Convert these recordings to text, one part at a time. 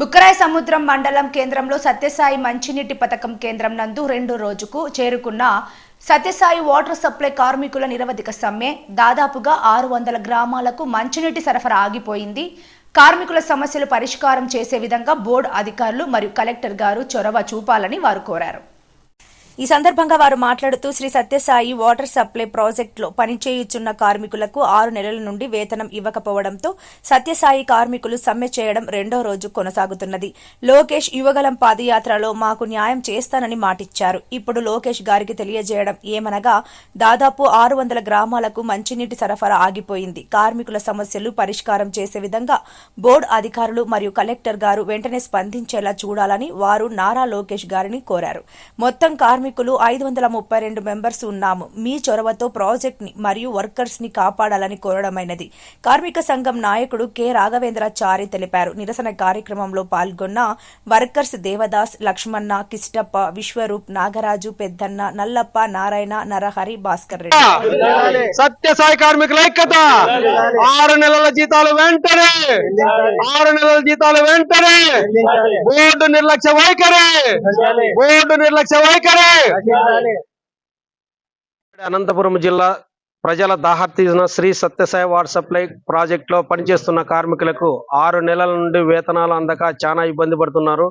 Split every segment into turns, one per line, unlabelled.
బుక్కరాయ సముద్రం మండలం కేంద్రంలో సత్యసాయి మంచినీటి పథకం కేంద్రం నందు రెండు రోజుకు చేరుకున్న సత్యసాయి వాటర్ సప్లై కార్మికుల నిరవధిక సమ్మె దాదాపుగా ఆరు వందల గ్రామాలకు మంచినీటి సరఫరా ఆగిపోయింది. కార్మికుల సమస్యలు పరిష్కారం చేసే విధంగా బోర్డు అధికారులు మరియు కలెక్టర్ గారు చొరవ చూపాలని వారు కోరారు. ఈ సందర్భంగా వారు మాట్లాడుతూ శ్రీ సత్యసాయి వాటర్ సప్లై ప్రాజెక్టులో పనిచేయుచున్న కార్మికులకు ఆరు నెలల నుండి వేతనం ఇవ్వకపోవడంతో సత్యసాయి కార్మికులు సమ్మె చేయడం రెండో రోజు కొనసాగుతున్నది. లోకేష్ యువగలం పాదయాత్రలో మాకు న్యాయం చేస్తానని మాటిచ్చారు. ఇప్పుడు లోకేష్ గారికి తెలియజేయడం ఏమనగా దాదాపు ఆరు వందల గ్రామాలకు మంచినీటి సరఫరా ఆగిపోయింది. కార్మికుల సమస్యలు పరిష్కారం చేసే విధంగా బోర్డు అధికారులు మరియు కలెక్టర్ గారు వెంటనే స్పందించేలా చూడాలని వారు నారా లోకేష్ గారిని కోరారు. మొత్తం కార్మికులు ఐదు వందల ముప్పై రెండు మెంబర్స్ ఉన్నాము. మీ చొరవతో ప్రాజెక్ట్ని మరియు వర్కర్స్ని కాపాడాలని కోరడమైనది. కార్మిక సంఘం నాయకుడు కె. రాఘవేంద్రాచారి తెలిపారు. నిరసన కార్యక్రమంలో పాల్గొన్న వర్కర్స్ దేవదాస్ లక్ష్మణ కిష్టప్ప విశ్వరూప్ నాగరాజు పెద్దన్న నల్లప్ప నారాయణ నరహరి భాస్కర్ రెడ్డి.
సత్య సాయి కార్మికుల ఐక్యత. ఆరు నెలల జీతాలు వెంటనే. ఆరు నెలల జీతాలు వెంటనే. బోర్డు నిర్లక్ష్య వైఖరి. బోర్డు నిర్లక్ష్య వైఖరి. అనంతపురం జిల్లా ప్రజల దాహర్తీసిన శ్రీ సత్యసాయి వాటర్ సప్లై ప్రాజెక్ట్లో పనిచేస్తున్న కార్మికులకు ఆరు నెలల నుండి వేతనాలు అందక చాలా ఇబ్బంది పడుతున్నారు.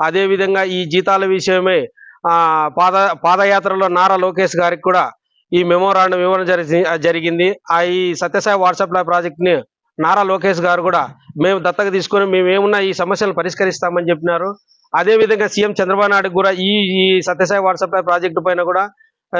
అదే విధంగా ఈ జీతాల విషయమే ఆ పాద పాదయాత్రలో నారా లోకేష్ గారికి కూడా ఈ మెమోరాండం ఇవ్వడం జరిగి జరిగింది. ఆ ఈ సత్యసాయి వాటర్ సప్లై ప్రాజెక్ట్ని నారా లోకేష్ గారు కూడా మేము దత్తత తీసుకొని మేము ఏమున్నా ఈ సమస్యలను పరిష్కరిస్తామని చెప్పినారు. అదే విధంగా సీఎం చంద్రబాబు నాయుడు కూడా ఈ ఈ సత్యసాయి వాట్సాప్ ప్రాజెక్టు పైన కూడా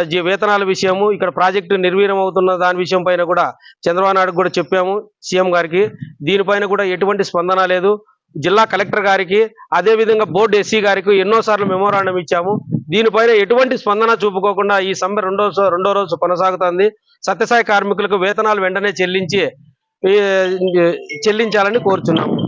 జీ- వేతనాల విషయము ఇక్కడ ప్రాజెక్టు నిర్వీర్యం అవుతున్న దాని విషయం పైన కూడా చంద్రబాబు నాయుడు కూడా చెప్పాము సీఎం గారికి. దీనిపైన కూడా ఎటువంటి స్పందన లేదు. జిల్లా కలెక్టర్ గారికి అదే విధంగా బోర్డు ఎస్సీ గారికి ఎన్నోసార్లు మెమోరాండం ఇచ్చాము. దీనిపైన ఎటువంటి స్పందన చూపుకోకుండా ఈ సమ్మె రెండో రెండో రోజు కొనసాగుతుంది. సత్యసాయి కార్మికులకు వేతనాలు వెంటనే చెల్లించి చెల్లించాలని కోరుచున్నాము.